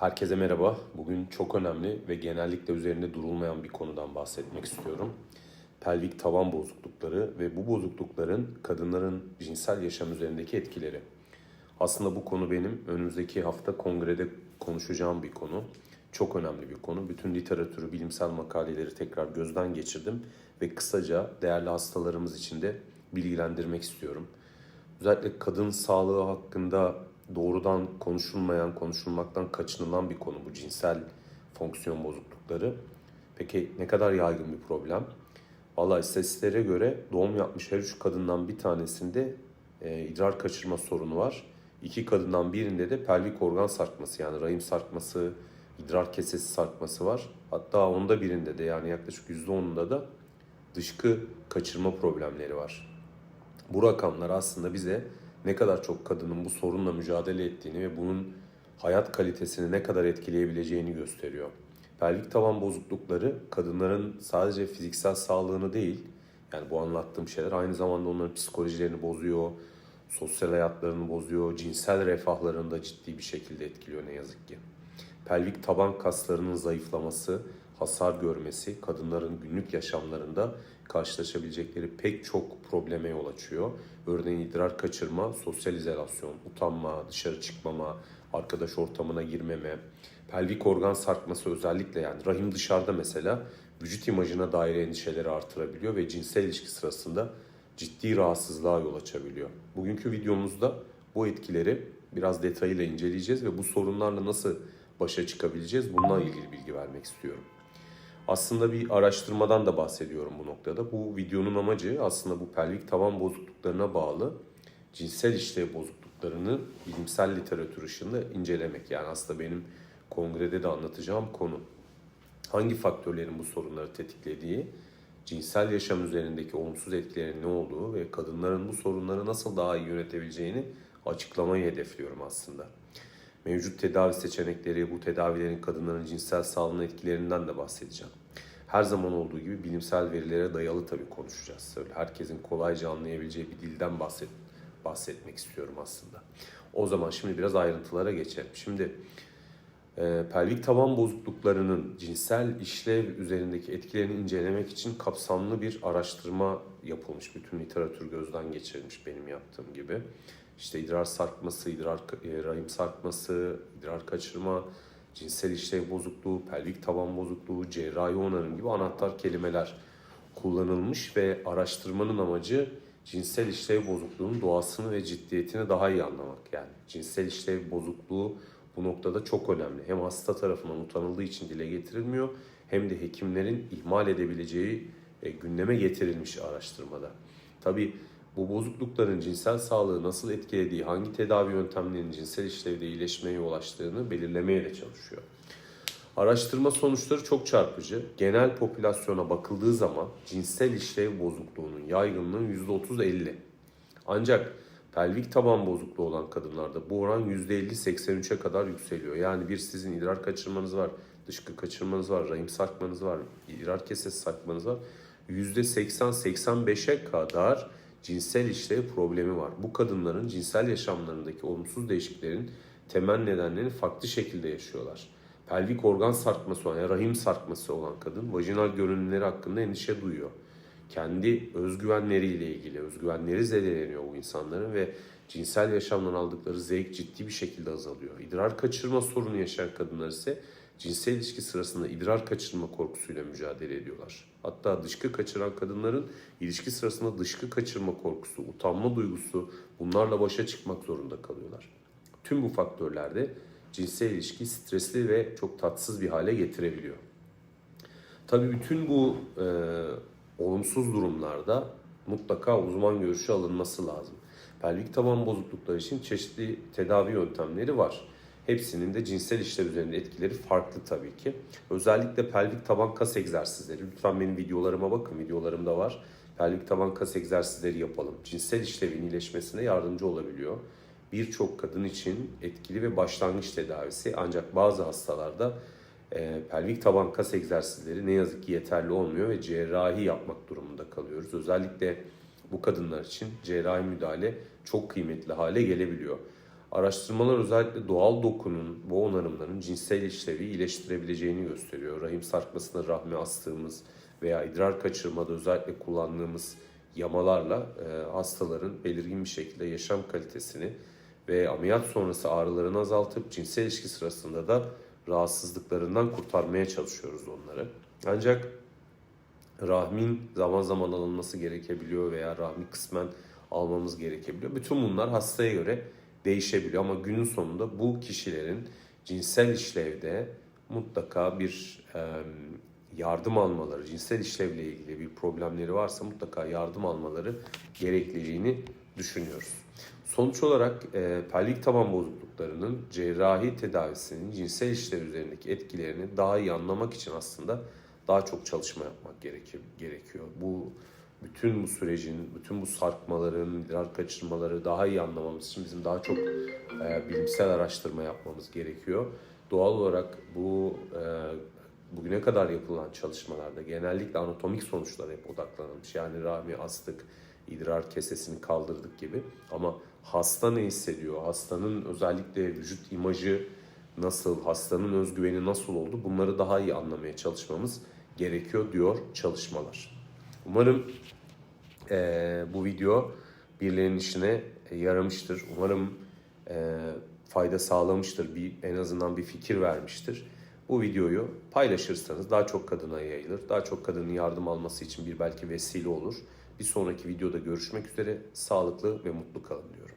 Herkese merhaba. Bugün çok önemli ve genellikle üzerinde durulmayan bir konudan bahsetmek istiyorum. Pelvik tavan bozuklukları ve bu bozuklukların kadınların cinsel yaşam üzerindeki etkileri. Aslında bu konu benim önümüzdeki hafta kongrede konuşacağım bir konu. Çok önemli bir konu. Bütün literatürü, bilimsel makaleleri tekrar gözden geçirdim ve kısaca değerli hastalarımız için de bilgilendirmek istiyorum. Özellikle kadın sağlığı hakkında doğrudan konuşulmayan, konuşulmaktan kaçınılan bir konu bu cinsel fonksiyon bozuklukları. Peki ne kadar yaygın bir problem? Valla istatistiklere göre doğum yapmış her üç kadından bir tanesinde e, idrar kaçırma sorunu var. İki kadından birinde de pelvik organ sarkması yani rahim sarkması, idrar kesesi sarkması var. Hatta onda birinde de yani yaklaşık %10'unda da dışkı kaçırma problemleri var. Bu rakamlar aslında bize ne kadar çok kadının bu sorunla mücadele ettiğini ve bunun hayat kalitesini ne kadar etkileyebileceğini gösteriyor. Pelvik tavan bozuklukları kadınların sadece fiziksel sağlığını değil, yani bu anlattığım şeyler aynı zamanda onların psikolojilerini bozuyor, sosyal hayatlarını bozuyor, cinsel refahlarını da ciddi bir şekilde etkiliyor ne yazık ki. Pelvik taban kaslarının zayıflaması, hasar görmesi kadınların günlük yaşamlarında karşılaşabilecekleri pek çok probleme yol açıyor. Örneğin idrar kaçırma, sosyal izolasyon, utanma, dışarı çıkmama, arkadaş ortamına girmeme, pelvik organ sarkması özellikle yani rahim dışarıda mesela vücut imajına dair endişeleri artırabiliyor ve cinsel ilişki sırasında ciddi rahatsızlığa yol açabiliyor. Bugünkü videomuzda bu etkileri biraz detayıyla inceleyeceğiz ve bu sorunlarla nasıl başa çıkabileceğiz bununla ilgili bilgi vermek istiyorum. Aslında bir araştırmadan da bahsediyorum bu noktada. Bu videonun amacı aslında bu pelvik tavan bozukluklarına bağlı cinsel işlev bozukluklarını bilimsel literatür ışığında incelemek. Yani aslında benim kongrede de anlatacağım konu. Hangi faktörlerin bu sorunları tetiklediği, cinsel yaşam üzerindeki olumsuz etkilerin ne olduğu ve kadınların bu sorunları nasıl daha iyi yönetebileceğini açıklamayı hedefliyorum aslında. Mevcut tedavi seçenekleri, bu tedavilerin kadınların cinsel sağlığına etkilerinden de bahsedeceğim. Her zaman olduğu gibi bilimsel verilere dayalı tabii konuşacağız. Öyle herkesin kolayca anlayabileceği bir dilden bahset, bahsetmek istiyorum aslında. O zaman şimdi biraz ayrıntılara geçelim. Şimdi e, pelvik taban bozukluklarının cinsel işlev üzerindeki etkilerini incelemek için kapsamlı bir araştırma yapılmış. Bütün literatür gözden geçirilmiş benim yaptığım gibi. İşte idrar sarkması, idrar e, rahim sarkması, idrar kaçırma, cinsel işlev bozukluğu, pelvik taban bozukluğu, cerrahi onarım gibi anahtar kelimeler kullanılmış ve araştırmanın amacı cinsel işlev bozukluğunun doğasını ve ciddiyetini daha iyi anlamak. Yani cinsel işlev bozukluğu bu noktada çok önemli. Hem hasta tarafından utanıldığı için dile getirilmiyor hem de hekimlerin ihmal edebileceği e, gündeme getirilmiş araştırmada. Tabii bu bozuklukların cinsel sağlığı nasıl etkilediği, hangi tedavi yöntemlerinin cinsel işlevde iyileşmeye yol açtığını belirlemeye de çalışıyor. Araştırma sonuçları çok çarpıcı. Genel popülasyona bakıldığı zaman cinsel işlev bozukluğunun yaygınlığı %30-50. Ancak pelvik taban bozukluğu olan kadınlarda bu oran %50-83'e kadar yükseliyor. Yani bir sizin idrar kaçırmanız var, dışkı kaçırmanız var, rahim sarkmanız var, idrar kesesi sarkmanız var. %80-85'e kadar cinsel işlev problemi var. Bu kadınların cinsel yaşamlarındaki olumsuz değişikliklerin temel nedenlerini farklı şekilde yaşıyorlar. Pelvik organ sarkması olan, yani rahim sarkması olan kadın vajinal görünümleri hakkında endişe duyuyor. Kendi özgüvenleriyle ilgili, özgüvenleri zedeleniyor bu insanların ve cinsel yaşamdan aldıkları zevk ciddi bir şekilde azalıyor. İdrar kaçırma sorunu yaşayan kadınlar ise cinsel ilişki sırasında idrar kaçırma korkusuyla mücadele ediyorlar. Hatta dışkı kaçıran kadınların ilişki sırasında dışkı kaçırma korkusu, utanma duygusu bunlarla başa çıkmak zorunda kalıyorlar. Tüm bu faktörler de cinsel ilişki stresli ve çok tatsız bir hale getirebiliyor. Tabii bütün bu e, olumsuz durumlarda mutlaka uzman görüşü alınması lazım. Pelvik taban bozuklukları için çeşitli tedavi yöntemleri var. Hepsinin de cinsel işlev üzerinde etkileri farklı tabii ki. Özellikle pelvik taban kas egzersizleri. Lütfen benim videolarıma bakın. Videolarımda var. Pelvik taban kas egzersizleri yapalım. Cinsel işlevin iyileşmesine yardımcı olabiliyor. Birçok kadın için etkili ve başlangıç tedavisi. Ancak bazı hastalarda e, pelvik taban kas egzersizleri ne yazık ki yeterli olmuyor ve cerrahi yapmak durumunda kalıyoruz. Özellikle bu kadınlar için cerrahi müdahale çok kıymetli hale gelebiliyor. Araştırmalar özellikle doğal dokunun, bu onarımların cinsel işlevi iyileştirebileceğini gösteriyor. Rahim sarkmasında rahmi astığımız veya idrar kaçırmada özellikle kullandığımız yamalarla e, hastaların belirgin bir şekilde yaşam kalitesini ve ameliyat sonrası ağrılarını azaltıp cinsel ilişki sırasında da rahatsızlıklarından kurtarmaya çalışıyoruz onları. Ancak rahmin zaman zaman alınması gerekebiliyor veya rahmi kısmen almamız gerekebiliyor. Bütün bunlar hastaya göre değişebiliyor ama günün sonunda bu kişilerin cinsel işlevde mutlaka bir e, yardım almaları, cinsel işlevle ilgili bir problemleri varsa mutlaka yardım almaları gerekliliğini düşünüyoruz. Sonuç olarak e, pelvik taban bozukluklarının cerrahi tedavisinin cinsel işlev üzerindeki etkilerini daha iyi anlamak için aslında daha çok çalışma yapmak gerekiyor. gerekiyor. Bu bütün bu sürecin, bütün bu sarkmaların, idrar kaçırmaları daha iyi anlamamız için bizim daha çok e, bilimsel araştırma yapmamız gerekiyor. Doğal olarak bu e, bugüne kadar yapılan çalışmalarda genellikle anatomik sonuçlara hep odaklanılmış. Yani rahmi astık, idrar kesesini kaldırdık gibi. Ama hasta ne hissediyor, hastanın özellikle vücut imajı nasıl, hastanın özgüveni nasıl oldu bunları daha iyi anlamaya çalışmamız gerekiyor diyor çalışmalar. Umarım eee, bu video birilerinin işine e, yaramıştır. Umarım eee, fayda sağlamıştır. Bir, en azından bir fikir vermiştir. Bu videoyu paylaşırsanız daha çok kadına yayılır. Daha çok kadının yardım alması için bir belki vesile olur. Bir sonraki videoda görüşmek üzere. Sağlıklı ve mutlu kalın diyorum.